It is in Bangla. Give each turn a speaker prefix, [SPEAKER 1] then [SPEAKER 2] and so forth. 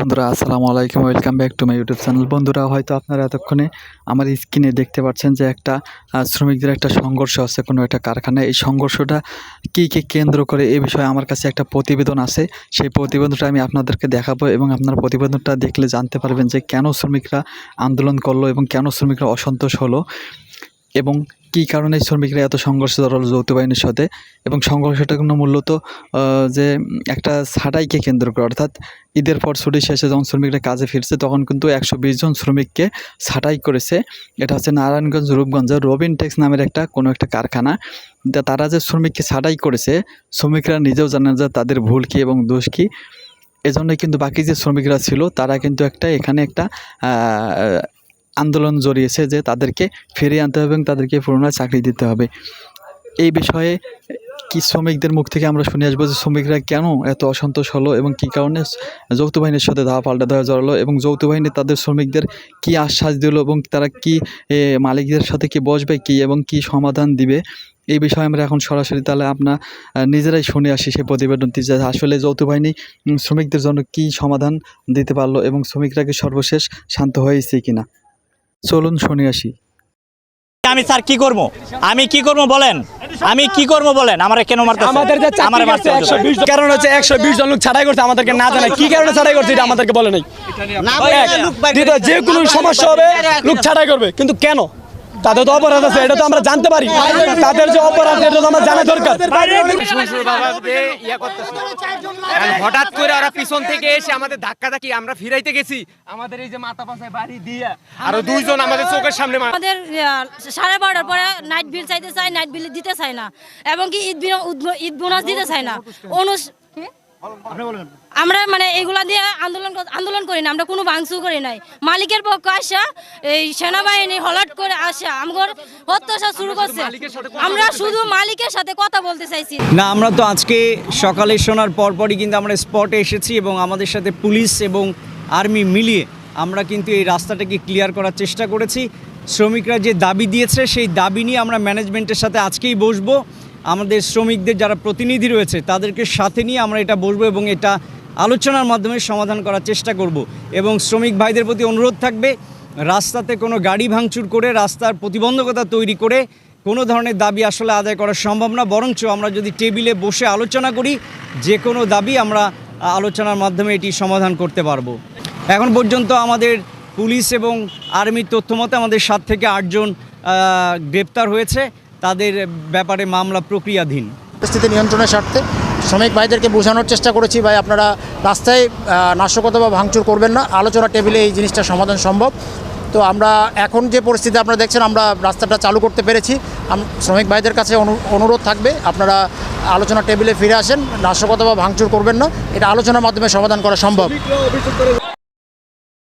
[SPEAKER 1] বন্ধুরা, আসসালামু আলাইকুম, welcome back to my YouTube channel. বন্ধুরা, হয়তো আপনারা এতক্ষণে আমার স্ক্রিনে দেখতে পাচ্ছেন যে একটা শ্রমিকদের একটা সংঘর্ষ আছে কোনো একটা কারখানায়। এই সংঘর্ষটা কী কী কেন্দ্র করে এ বিষয়ে আমার কাছে একটা প্রতিবেদন আছে। সেই প্রতিবেদনটা আমি আপনাদেরকে দেখাবো এবং আপনার প্রতিবেদনটা দেখলে জানতে পারবেন যে কেন শ্রমিকরা আন্দোলন করল এবং কেন শ্রমিকরা অসন্তোষ হলো। এবং কী কারণে শ্রমিকরা এত সংঘর্ষ জড়ালো যৌথ বাহিনীর সাথে? এবং সংঘর্ষটা কিন্তু মূলত যে একটা ছাঁটাইকে কেন্দ্র করে, অর্থাৎ ঈদের পর ছুটি শেষে যখন শ্রমিকরা কাজে ফিরছে, তখন কিন্তু একশো বিশ জন শ্রমিককে ছাঁটাই করেছে। এটা হচ্ছে নারায়ণগঞ্জ রূপগঞ্জের রবিন টেক্স নামের একটা, কোনো একটা কারখানা। তারা যে শ্রমিককে ছাঁটাই করেছে, শ্রমিকরা নিজেও জানেন যে তাদের ভুল কী এবং দোষ কী। এজন্যই কিন্তু বাকি যে শ্রমিকরা ছিল, তারা কিন্তু একটা, এখানে একটা আন্দোলন জড়িয়েছে যে তাদেরকে ফিরিয়ে আনতে হবে এবং তাদেরকে পুনরায় চাকরি দিতে হবে। এই বিষয়ে কি শ্রমিকদের মুখ থেকে আমরা শুনে আসব যে শ্রমিকরা কেন এত অসন্তোষ হলো এবং কী কারণে যৌথ বাহিনীর সাথে ধাওয়া পাল্টা দেওয়া জড়ালো এবং যৌথ বাহিনী তাদের শ্রমিকদের কি আশ্বাস দিল এবং তারা কি মালিকদের সাথে কি বসবে কি এবং কি সমাধান দিবে? এই বিষয়ে আমরা এখন সরাসরি তাহলে আপনার নিজেরাই শুনে আসি সেই প্রতিবেদনটি যে আসলে যৌথ বাহিনী শ্রমিকদের জন্য কি সমাধান দিতে পারল এবং শ্রমিকরা কি সর্বশেষ শান্ত হয়েছে কিনা। চলুন শুনে আসি।
[SPEAKER 2] আমি স্যার কি করব? আমি কি করব বলেন? আমি কি করব বলেন? আমার কেন মারতে
[SPEAKER 3] আমাদের যে আমারে একশো বিশ কারণ হচ্ছে একশো বিশ জন লোক ছাড়াই করছে আমাদেরকে না জানা কি কারণে ছাড়াই করছে এটা আমাদেরকে বলে নাই। না যে কোনো সমস্যা হবে লোক ছাড়াই করবে। কিন্তু কেন? তাদের তো অপরাধ আছে এটা তো আমরা জানতে পারি। তাদের যে অপরাধ এটা তো আমরা জানা দরকার।
[SPEAKER 4] হঠাৎ করে ওরা পিছন থেকে এসে আমাদের ধাক্কা ধাক্কি আমরা ফিরাইতে গেছি। আমাদের এই যে মাথা পাশায় বাড়ি দিয়ে আরও দুইজন আমাদের চোখের সামনে
[SPEAKER 5] আমাদের সাড়ে বারোটার পরে নাইট বিল চাইতে চাই নাইট বিল দিতে চায় না। এবং কি ঈদ ঈদ বোনাস দিতে চায় না। অনুষ কি? আমরা মানে এগুলা দিয়ে আন্দোলন আন্দোলন করি না আমরা কোনো ভাঙচুর করি নাই। মালিকের পক্ষ আসা এই সেনাবাহিনী হলাট করে আসা আমগর অত্যাচার শুরু করছে। আমরা শুধু মালিকের সাথে কথা বলতে চাইছি।
[SPEAKER 2] না আমরা তো আজকে সকালে শোনার পরপরই কিন্তু আমরা স্পটে এসেছি এবং আমাদের সাথে পুলিশ এবং আর্মি মিলিয়ে আমরা কিন্তু এই রাস্তাটাকে ক্লিয়ার করার চেষ্টা করেছি। শ্রমিকরা যে দাবি দিয়েছে সেই দাবি নিয়ে আমরা ম্যানেজমেন্টের সাথে আজকেই বসবো। আমাদের শ্রমিকদের যারা প্রতিনিধি রয়েছে, তাদেরকে সাথে নিয়ে আমরা এটা বসবো এবং এটা আলোচনার মাধ্যমে সমাধান করার চেষ্টা করব। এবং শ্রমিক ভাইদের প্রতি অনুরোধ থাকবে, রাস্তাতে কোনো গাড়ি ভাঙচুর করে, রাস্তার প্রতিবন্ধকতা তৈরি করে কোনো ধরনের দাবি আসলে আদায় করা সম্ভব না। বরঞ্চ আমরা যদি টেবিলে বসে আলোচনা করি, যে কোনো দাবি আমরা আলোচনার মাধ্যমে এটি সমাধান করতে পারব। এখন পর্যন্ত আমাদের পুলিশ এবং আর্মির তথ্য মতে আমাদের সাত থেকে আটজন গ্রেপ্তার হয়েছে। তাদের ব্যাপারে মামলা প্রক্রিয়াধীন।
[SPEAKER 6] পরিস্থিতি নিয়ন্ত্রণের স্বার্থে শ্রমিক ভাইদেরকে বোঝানোর চেষ্টা করেছি ভাই আপনারা রাস্তায় নাশকতা বা ভাঙচুর করবেন না আলোচনা টেবিলে এই জিনিসটা সমাধান সম্ভব। তো আমরা এখন যে পরিস্থিতি আপনারা দেখছেন আমরা রাস্তাটা চালু করতে পেরেছি। আম- শ্রমিক ভাইদের কাছে অনু- অনুরোধ থাকবে আপনারা আলোচনা টেবিলে ফিরে আসেন নাশকতা বা ভাঙচুর করবেন না এটা আলোচনার মাধ্যমে সমাধান করা সম্ভব।